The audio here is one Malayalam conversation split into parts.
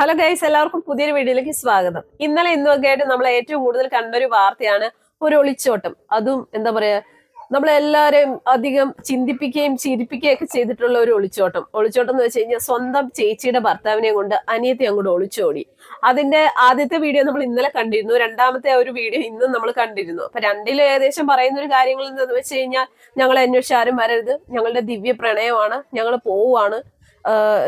ഹലോ ഗൈസ് എല്ലാവർക്കും പുതിയൊരു വീഡിയോയിലേക്ക് സ്വാഗതം. ഇന്നലെ ഇന്നൊക്കെ ആയിട്ട് നമ്മൾ ഏറ്റവും കൂടുതൽ കണ്ടൊരു വാർത്തയാണ് ഒരു ഒളിച്ചോട്ടം. അതും എന്താ പറയാ നമ്മളെല്ലാരെയും അധികം ചിന്തിപ്പിക്കുകയും ചിരിപ്പിക്കുകയും ഒക്കെ ചെയ്തിട്ടുള്ള ഒരു ഒളിച്ചോട്ടം. ഒളിച്ചോട്ടം എന്ന് വെച്ച് കഴിഞ്ഞാൽ സ്വന്തം ചേച്ചിയുടെ ഭർത്താവിനെ കൊണ്ട് അനിയത്തെ അങ്ങോട്ട് ഒളിച്ചോടി. അതിന്റെ ആദ്യത്തെ വീഡിയോ നമ്മൾ ഇന്നലെ കണ്ടിരുന്നു. രണ്ടാമത്തെ ഒരു വീഡിയോ ഇന്നും നമ്മൾ കണ്ടിരുന്നു. അപ്പൊ രണ്ടിലും ഏകദേശം പറയുന്ന ഒരു കാര്യങ്ങൾ എന്താണെന്ന് വെച്ച് കഴിഞ്ഞാൽ ഞങ്ങളെ അന്വേഷിച്ച് ആരും വരരുത്. ഞങ്ങളുടെ ദിവ്യ പ്രണയമാണ് ഞങ്ങൾ പോവുകയാണ്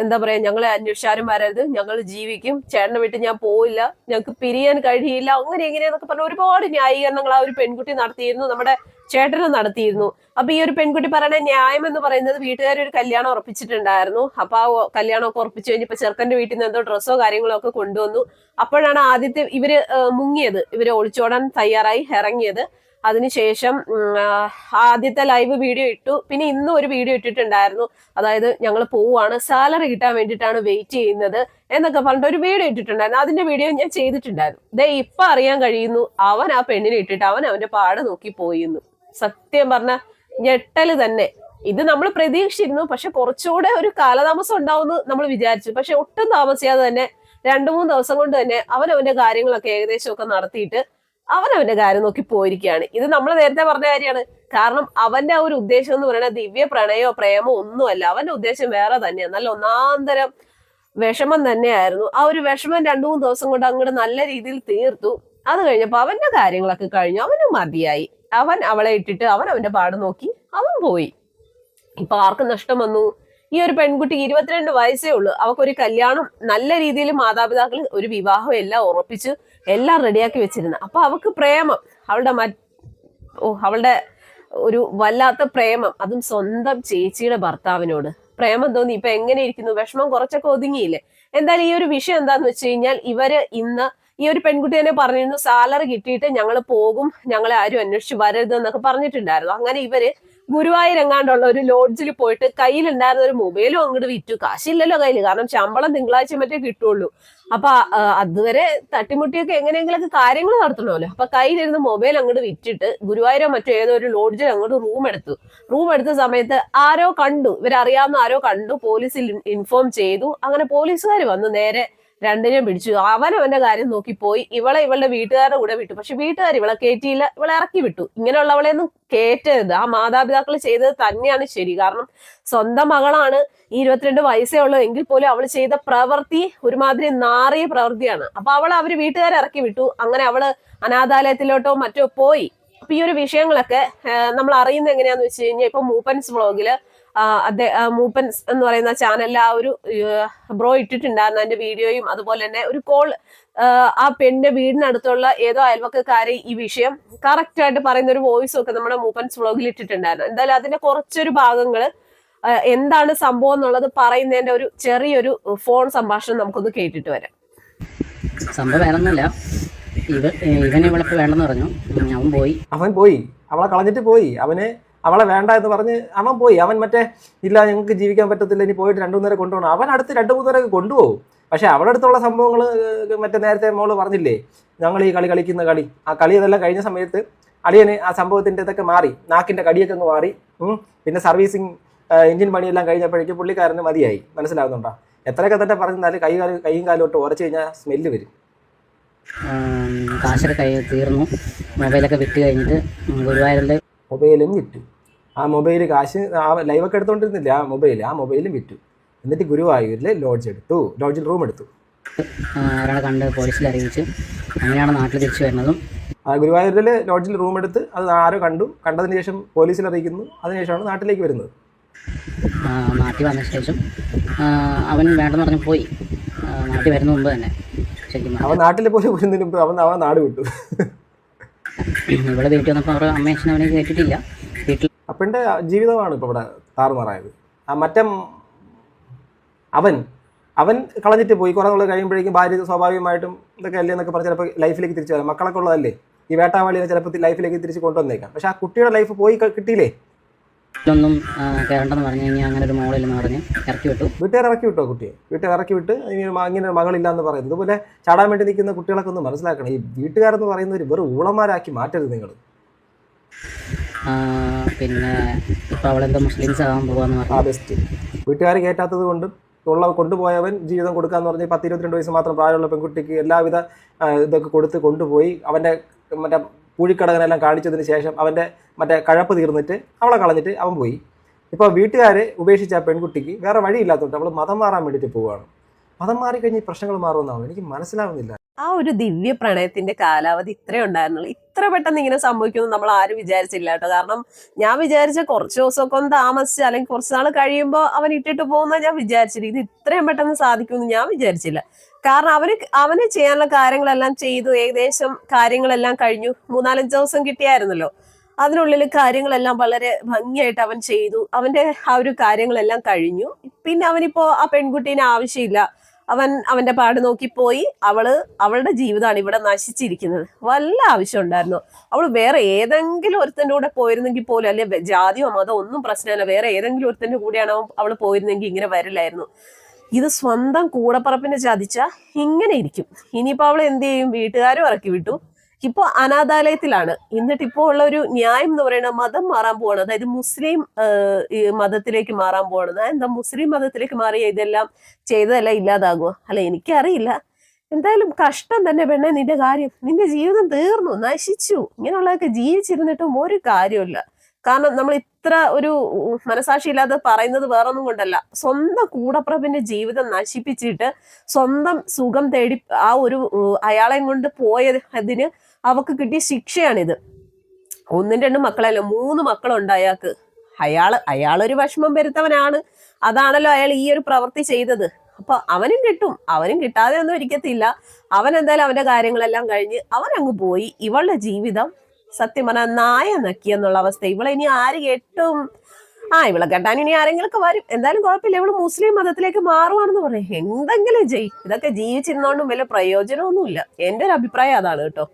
എന്താ പറയാ ഞങ്ങളെ അന്വേഷിച്ചാരും വരരുത്. ഞങ്ങൾ ജീവിക്കും. ചേട്ടനെ വിട്ട് ഞാൻ പോയില്ല ഞങ്ങൾക്ക് പിരിയാൻ കഴിയില്ല. അങ്ങനെ എങ്ങനെയാന്നൊക്കെ പറഞ്ഞ ഒരുപാട് ന്യായീകരണങ്ങൾ ആ ഒരു പെൺകുട്ടി നടത്തിയിരുന്നു. നമ്മുടെ ചേട്ടനും നടത്തിയിരുന്നു. അപ്പൊ ഈ ഒരു പെൺകുട്ടി പറയുന്ന ന്യായം എന്ന് പറയുന്നത് വീട്ടുകാർ ഒരു കല്യാണം ഉറപ്പിച്ചിട്ടുണ്ടായിരുന്നു. അപ്പൊ ആ കല്യാണം കല്യാണമൊക്കെ ഉറപ്പിച്ചു കഴിഞ്ഞപ്പോ ചെറുക്കന്റെ വീട്ടിൽ നിന്ന് എന്തോ ഡ്രസ്സോ കാര്യങ്ങളോ ഒക്കെ കൊണ്ടുവന്നു. അപ്പോഴാണ് ആദ്യത്തെ ഇവർ മുങ്ങിയത്. ഇവർ ഒളിച്ചോടാൻ തയ്യാറായി ഇറങ്ങിയത്. അതിനുശേഷം ആദ്യത്തെ ലൈവ് വീഡിയോ ഇട്ടു. പിന്നെ ഇന്നും ഒരു വീഡിയോ ഇട്ടിട്ടുണ്ടായിരുന്നു. അതായത് ഞങ്ങൾ പോവാണ്. സാലറി കിട്ടാൻ വേണ്ടിയിട്ടാണ് വെയിറ്റ് ചെയ്യുന്നത് എന്നൊക്കെ പറഞ്ഞിട്ട് ഒരു വീഡിയോ ഇട്ടിട്ടുണ്ടായിരുന്നു. അതിന്റെ വീഡിയോ ഞാൻ ചെയ്തിട്ടുണ്ടായിരുന്നു. ദേ ഇപ്പൊ അറിയാൻ കഴിയുന്നു. അവൻ ആ പെണ്ണിനെ ഇട്ടിട്ട് അവൻ അവന്റെ പാട് നോക്കി പോയിരുന്നു. സത്യം പറഞ്ഞ ഞെട്ടൽ തന്നെ. ഇത് നമ്മൾ പ്രതീക്ഷിച്ചിരുന്നു. പക്ഷെ കുറച്ചുകൂടെ ഒരു കാലതാമസം ഉണ്ടാവുമെന്ന് നമ്മൾ വിചാരിച്ചു. പക്ഷെ ഒട്ടും താമസിയാതെ തന്നെ രണ്ടു മൂന്ന് ദിവസം കൊണ്ട് തന്നെ അവൻ അവന്റെ കാര്യങ്ങളൊക്കെ ഏകദേശം ഒക്കെ നടത്തിയിട്ട് അവൻ അവന്റെ കാര്യം നോക്കി പോയിരിക്കുകയാണ്. ഇത് നമ്മൾ നേരത്തെ പറഞ്ഞ കാര്യമാണ്. കാരണം അവന്റെ ആ ഒരു ഉദ്ദേശം എന്ന് പറയുന്നത് ദിവ്യ പ്രണയോ പ്രേമോ ഒന്നുമല്ല അവന്റെ ഉദ്ദേശം വേറെ തന്നെയാണ്. നല്ല ഒന്നാന്തരം വിഷമം തന്നെയായിരുന്നു. ആ ഒരു വിഷമം രണ്ടു മൂന്ന് ദിവസം കൊണ്ട് അങ്ങോട്ട് നല്ല രീതിയിൽ തീർത്തു. അത് കഴിഞ്ഞപ്പോ അവന്റെ കാര്യങ്ങളൊക്കെ കഴിഞ്ഞു. അവന് മതിയായി. അവൻ അവളെ ഇട്ടിട്ട് അവൻ അവന്റെ പാട് നോക്കി. അവൻ പോയി. ഇപ്പൊ ആർക്കും നഷ്ടം വന്നു. ഈ ഒരു പെൺകുട്ടിക്ക് ഇരുപത്തിരണ്ട് വയസ്സേ ഉള്ളൂ. അവക്കൊരു കല്യാണം നല്ല രീതിയിൽ മാതാപിതാക്കൾ ഒരു വിവാഹം എല്ലാം ഉറപ്പിച്ച് എല്ലാം റെഡിയാക്കി വെച്ചിരുന്നു. അപ്പൊ അവക്ക് പ്രേമം അവളുടെ മ അവളുടെ ഒരു വല്ലാത്ത പ്രേമം അതും സ്വന്തം ചേച്ചിയുടെ ഭർത്താവിനോട്. പ്രേമം തോന്നി ഇപ്പൊ എങ്ങനെ ഇരിക്കുന്നു? വിഷമം കുറച്ചൊക്കെ ഒതുങ്ങിയില്ലേ? എന്തായാലും ഈ ഒരു വിഷയം എന്താന്ന് വെച്ച് കഴിഞ്ഞാൽ ഇവർ ഇന്ന് ഈ ഒരു പെൺകുട്ടി തന്നെ പറഞ്ഞിരുന്നു സാലറി കിട്ടിയിട്ട് ഞങ്ങൾ പോകും ഞങ്ങളെ ആരും അന്വേഷിച്ച് വരരുത് എന്നൊക്കെ പറഞ്ഞിട്ടുണ്ടായിരുന്നു. അങ്ങനെ ഇവർ ഗുരുവായൂർ എങ്ങാണ്ടുള്ള ഒരു ലോഡ്ജിൽ പോയിട്ട് കയ്യിലുണ്ടായിരുന്ന ഒരു മൊബൈലും അങ്ങോട്ട് വിറ്റു. കാശില്ലല്ലോ കയ്യിൽ കാരണം ശമ്പളം തിങ്കളാഴ്ച മറ്റേ കിട്ടുള്ളൂ. അപ്പൊ അതുവരെ തട്ടിമുട്ടിയൊക്കെ എങ്ങനെയെങ്കിലൊക്കെ കാര്യങ്ങൾ നടത്തണമല്ലോ. അപ്പൊ കയ്യിലിരുന്ന് മൊബൈൽ അങ്ങോട്ട് വിറ്റിട്ട് ഗുരുവായൂരോ മറ്റോ ഏതോ ഒരു ലോഡ്ജിൽ അങ്ങോട്ട് റൂം എടുത്തു. റൂം എടുത്ത സമയത്ത് ആരോ കണ്ടു. ഇവരറിയാവുന്ന ആരോ കണ്ടു. പോലീസിൽ ഇൻഫോം ചെയ്തു. അങ്ങനെ പോലീസുകാർ വന്ന് നേരെ രണ്ടിനെയും പിടിച്ചു. അവൻ അവന്റെ കാര്യം നോക്കി പോയി. ഇവളെ ഇവളുടെ വീട്ടുകാരുടെ കൂടെ വിട്ടു. പക്ഷെ വീട്ടുകാർ ഇവളെ കയറ്റിയില്ല ഇവളെ ഇറക്കി വിട്ടു. ഇങ്ങനെയുള്ളവളെ ഒന്നും കയറ്റരുത് ആ മാതാപിതാക്കൾ ചെയ്തത് തന്നെയാണ് ശരി. കാരണം സ്വന്തം മകളാണ് ഈ ഇരുപത്തിരണ്ട് വയസ്സേ ഉള്ളൂ എങ്കിൽ പോലും അവൾ ചെയ്ത പ്രവൃത്തി ഒരുമാതിരി നാറിയ പ്രവൃത്തിയാണ്. അപ്പൊ അവൾ അവർ വീട്ടുകാരെ ഇറക്കി വിട്ടു. അങ്ങനെ അവൾ അനാഥാലയത്തിലോട്ടോ മറ്റോ പോയി. അപ്പൊ ഈ ഒരു വിഷയങ്ങളൊക്കെ നമ്മൾ അറിയുന്നത് എങ്ങനെയാന്ന് വെച്ച് കഴിഞ്ഞാൽ ഇപ്പൊ മൂപ്പൻസ് വ്ളോഗിൽ അദ്ദേഹം മൂപ്പൻസ് എന്ന് പറയുന്ന ചാനലിൽ ആ ഒരു ബ്രോ ഇട്ടിട്ടുണ്ടായിരുന്നു. അതിന്റെ വീഡിയോയും അതുപോലെ തന്നെ ഒരു കോൾ ആ പെണ്ണിന്റെ വീടിനടുത്തുള്ള ഏതോ അയൽവക്കക്കാരെ ഈ വിഷയം കറക്റ്റ് ആയിട്ട് പറയുന്ന ഒരു വോയിസും ഒക്കെ നമ്മുടെ മൂപ്പൻസ് വ്ളോഗിൽ ഇട്ടിട്ടുണ്ടായിരുന്നു. എന്തായാലും അതിന്റെ കുറച്ചൊരു ഭാഗങ്ങൾ എന്താണ് സംഭവം എന്നുള്ളത് പറയുന്നതിന്റെ ഒരു ചെറിയൊരു ഫോൺ സംഭാഷണം നമുക്കൊന്ന് കേട്ടിട്ട് വരാം. സംഭവം ഇവ ഇവൻ ഇവളൊക്കെ വേണ്ടെന്ന് പറഞ്ഞു. അവൻ പോയി. അവൻ പോയി. അവളെ കളഞ്ഞിട്ട് പോയി. അവനെ അവളെ വേണ്ട എന്ന് പറഞ്ഞ് അവൻ പോയി. അവൻ മറ്റേ ഇല്ല ഞങ്ങൾക്ക് ജീവിക്കാൻ പറ്റത്തില്ല ഇനി പോയിട്ട് രണ്ടു മൂന്നേരം കൊണ്ടുപോകണം. അവൻ അടുത്ത് രണ്ടു മൂന്നേരം കൊണ്ടുപോകും. പക്ഷെ അവളുടെ അടുത്തുള്ള സംഭവങ്ങൾ മറ്റേ നേരത്തെ മോൾ പറഞ്ഞില്ലേ? ഞങ്ങൾ ഈ കളി കളിക്കുന്ന കളി. ആ കളി അതെല്ലാം കഴിഞ്ഞ സമയത്ത് അളിയന് ആ സംഭവത്തിന്റെ ഇതൊക്കെ മാറി. നാക്കിന്റെ കടിയൊക്കെ അങ്ങ് മാറി. പിന്നെ സർവീസിങ് എഞ്ചിൻ പണിയെല്ലാം കഴിഞ്ഞപ്പോഴേക്കും പുള്ളിക്കാരന് മതിയായി. മനസ്സിലാവുന്നുണ്ടോ? എത്രയൊക്കെ തന്നെ പറഞ്ഞാൽ കൈ കാലും കൈയും കാലോട്ട് ഉറച്ചു കഴിഞ്ഞാൽ സ്മെല്ല് വരും. കാശൊക്കെ കൈ തീർന്നു. മൊബൈലൊക്കെ വിറ്റ് കഴിഞ്ഞിട്ട് ഗുരുവായൂരിൽ മൊബൈലും വിറ്റു. ആ മൊബൈൽ കാശ് ആ ലൈവൊക്കെ എടുത്തോണ്ടിരുന്നില്ല ആ മൊബൈൽ ആ മൊബൈലും വിറ്റു. എന്നിട്ട് ഗുരുവായൂരിൽ ലോഡ്ജ് എടുത്തു. ലോഡ്ജിൽ റൂം എടുത്തു. ഒരാളെ കണ്ട് പോലീസിൽ അറിയിച്ചു. അങ്ങനെയാണ് നാട്ടിൽ തിരിച്ചു വരുന്നതും. ആ ഗുരുവായൂരിൽ ലോഡ്ജിൽ റൂം എടുത്ത് അത് ആരോ കണ്ടു. കണ്ടതിന് ശേഷം പോലീസിൽ അറിയിക്കുന്നു. അതിനുശേഷമാണ് നാട്ടിലേക്ക് വരുന്നത്. നാട്ടിൽ വന്ന ശേഷം അവൻ വേണ്ടെന്ന് പറഞ്ഞ് പോയി. നാട്ടിൽ വരുന്ന മുമ്പ് തന്നെ. അവൻ നാട്ടിൽ പോയി വരുന്നതിന് അവൻ അവൻ നാട് വിട്ടു. ഇവിടെ വീട്ടിൽ വന്നപ്പോൾ അവരുടെ അമ്മ അച്ഛനും അവനെ കേട്ടിട്ടില്ല. വീട്ടിൽ അപ്പന്റെ ജീവിതമാണ് ഇപ്പോൾ ഇവിടെ താറുമാറായത്. ആ മറ്റം അവൻ അവൻ കളഞ്ഞിട്ട് പോയി. കുറേ നാൾ കഴിയുമ്പോഴേക്കും ഭാര്യ സ്വാഭാവികമായിട്ടും ഇതൊക്കെ അല്ലേ എന്നൊക്കെ പറഞ്ഞ് ചിലപ്പോൾ ലൈഫിലേക്ക് തിരിച്ചു വരാം. മക്കളൊക്കെ ഉള്ളതല്ലേ? ഈ വേട്ടാവാളിയെ ചിലപ്പോൾ ലൈഫിലേക്ക് തിരിച്ച് കൊണ്ടുവന്നേക്കാം. പക്ഷെ ആ കുട്ടിയുടെ ലൈഫ് പോയി കിട്ടിയില്ലേ? ഒന്നും കയറണ്ടെന്ന് പറഞ്ഞു കഴിഞ്ഞാൽ അങ്ങനെ ഒരു മോളില്ലെന്ന് പറഞ്ഞ് ഇറക്കി വിട്ടു. വീട്ടുകാർ ഇറക്കി വിട്ടോ കുട്ടിയെ? വീട്ടുകാർ ഇറക്കി വിട്ട് ഇനി ഇങ്ങനെ ഒരു മകളില്ല എന്ന് പറയുന്നത്. ഇതുപോലെ ചാടാൻ വേണ്ടി നിൽക്കുന്ന കുട്ടികളൊക്കെ ഒന്ന് മനസ്സിലാക്കണം. ഈ വീട്ടുകാരെന്ന് പറയുന്നവർ വെറും ഊളന്മാരാക്കി മാറ്റരുത് നിങ്ങൾ പിന്നെ ഇപ്പോൾ അവളെന്തോ മുസ്ലിംസ് ആകാൻ പോകാന്ന് ആ പറഞ്ഞു. ബെസ്റ്റ് വീട്ടുകാർ കയറ്റാത്തത് കൊണ്ടും ഉള്ള കൊണ്ടുപോയവൻ ജീവിതം കൊടുക്കാന്ന് പറഞ്ഞ് പത്ത് ഇരുപത്തിരണ്ട് വയസ്സ് മാത്രം പ്രായമുള്ള പെൺകുട്ടിക്ക് എല്ലാവിധ ഇതൊക്കെ കൊടുത്ത് കൊണ്ടുപോയി അവന്റെ മറ്റേ പൂഴിക്കടകനെല്ലാം കാണിച്ചതിന് ശേഷം അവന്റെ മറ്റേ കഴപ്പ് തീർന്നിട്ട് അവളെ കളഞ്ഞിട്ട് അവൻ പോയി. ഇപ്പോൾ വീട്ടുകാർ ഉപേക്ഷിച്ച ആ പെൺകുട്ടിക്ക് വേറെ വഴിയില്ലാത്തതുകൊണ്ട് അവൾ മതം മാറാൻ വേണ്ടിയിട്ട് പോവുകയാണ് മതം മാറിക്കഴിഞ്ഞ് പ്രശ്നങ്ങൾ മാറുമെന്നാണ്? എനിക്ക് മനസ്സിലാവുന്നില്ല. ആ ഒരു ദിവ്യ പ്രണയത്തിന്റെ കാലാവധി ഇത്രേ ഉണ്ടായിരുന്നുള്ളൂ. ഇത്ര പെട്ടെന്ന് ഇങ്ങനെ സംഭവിക്കുമെന്ന് നമ്മൾ ആരും വിചാരിച്ചില്ല കേട്ടോ. കാരണം ഞാൻ വിചാരിച്ച കുറച്ച് ദിവസമൊക്കെ ഒന്ന് താമസിച്ച് അല്ലെങ്കിൽ കുറച്ച് നാൾ കഴിയുമ്പോൾ അവൻ ഇട്ടിട്ട് പോകുന്ന ഞാൻ വിചാരിച്ചില്ല ഇത് ഇത്രയും പെട്ടെന്ന് സാധിക്കുമെന്ന് ഞാൻ വിചാരിച്ചില്ല. കാരണം അവന് അവന് ചെയ്യാനുള്ള കാര്യങ്ങളെല്ലാം ചെയ്തു. ഏകദേശം കാര്യങ്ങളെല്ലാം കഴിഞ്ഞു. മൂന്നാലഞ്ച് ദിവസം കിട്ടിയായിരുന്നല്ലോ. അതിനുള്ളിൽ കാര്യങ്ങളെല്ലാം വളരെ ഭംഗിയായിട്ട് അവൻ ചെയ്തു. അവന്റെ ആ ഒരു കാര്യങ്ങളെല്ലാം കഴിഞ്ഞു. പിന്നെ അവനിപ്പോ ആ പെൺകുട്ടീനെ ആവശ്യമില്ല. അവൻ അവന്റെ പാട് നോക്കി പോയി. അവൾ അവളുടെ ജീവിതമാണ് ഇവിടെ നശിച്ചിരിക്കുന്നത്. വല്ല ആവശ്യം ഉണ്ടായിരുന്നോ? അവൾ വേറെ ഏതെങ്കിലും ഒരുത്തന്റെ കൂടെ പോയിരുന്നെങ്കിൽ പോലും അല്ലെ ജാതിയോ മതോ ഒന്നും പ്രശ്നമല്ല. വേറെ ഏതെങ്കിലും ഒരുത്തന്റെ കൂടെയാണോ അവൾ പോയിരുന്നെങ്കിൽ ഇങ്ങനെ വരില്ലായിരുന്നു ഇത് സ്വന്തം കൂടപ്പറപ്പിനെ ചതിച്ച ഇങ്ങനെ ഇരിക്കും. ഇനിയിപ്പോൾ അവൾ എന്ത് ചെയ്യും? വീട്ടുകാരും ഇറക്കി വിട്ടു. ഇപ്പോൾ അനാഥാലയത്തിലാണ്. എന്നിട്ട് ഇപ്പോൾ ഉള്ള ഒരു ന്യായം എന്ന് പറയുന്നത് മതം മാറാൻ പോവാണ്. അതായത് മുസ്ലിം മതത്തിലേക്ക് മാറാൻ പോവാണ്. എന്താ മുസ്ലിം മതത്തിലേക്ക് മാറി ഇതെല്ലാം ചെയ്തതല്ല ഇല്ലാതാകുമോ അല്ല എനിക്കറിയില്ല. എന്തായാലും കഷ്ടം തന്നെ പെണ്ണെ നിന്റെ കാര്യം. നിന്റെ ജീവിതം തീർന്നു നശിച്ചു. ഇങ്ങനെയുള്ളതൊക്കെ ജീവിച്ചിരുന്നിട്ടും ഒരു കാര്യമില്ല കാരണം നമ്മൾ ഇത്ര ഒരു മനസാക്ഷി ഇല്ലാതെ പറയുന്നത് വേറൊന്നും കൊണ്ടല്ല. സ്വന്തം കൂടപ്രഭിന്റെ ജീവിതം നശിപ്പിച്ചിട്ട് സ്വന്തം സുഖം തേടി ആ ഒരു അയാളെയും കൊണ്ട് പോയതിന് അവക്ക് കിട്ടിയ ശിക്ഷയാണിത്. ഒന്നും രണ്ടും മക്കളല്ല മൂന്ന് മക്കളുണ്ട് അയാൾക്ക്. അയാൾ അയാളൊരു വിഷമം വരുത്തവനാണ്. അതാണല്ലോ അയാൾ ഈ ഒരു പ്രവൃത്തി ചെയ്തത്. അപ്പൊ അവനും കിട്ടും. അവനും കിട്ടാതെ ഒന്നും ഇരിക്കത്തില്ല. അവൻ എന്തായാലും അവന്റെ കാര്യങ്ങളെല്ലാം കഴിഞ്ഞ് അവൻ അങ്ങ് പോയി. ഇവളുടെ ജീവിതം സത്യം പറഞ്ഞാൽ നായ നക്കി എന്നുള്ള അവസ്ഥ. ഇവളെ ഇനി ആര് കേട്ടും? ആ ഇവളെ കെട്ടാൻ ഇനി ആരെങ്കിലും ഒക്കെ വരും. എന്തായാലും കുഴപ്പമില്ല. ഇവൾ മുസ്ലിം മതത്തിലേക്ക് മാറുവാണെന്ന് പറയും. എന്തെങ്കിലും ജയി ഇതൊക്കെ ജീവിച്ചിരുന്നോണ്ടും വലിയ പ്രയോജനമൊന്നുമില്ല. എന്റെ ഒരു അഭിപ്രായം അതാണ് കേട്ടോ.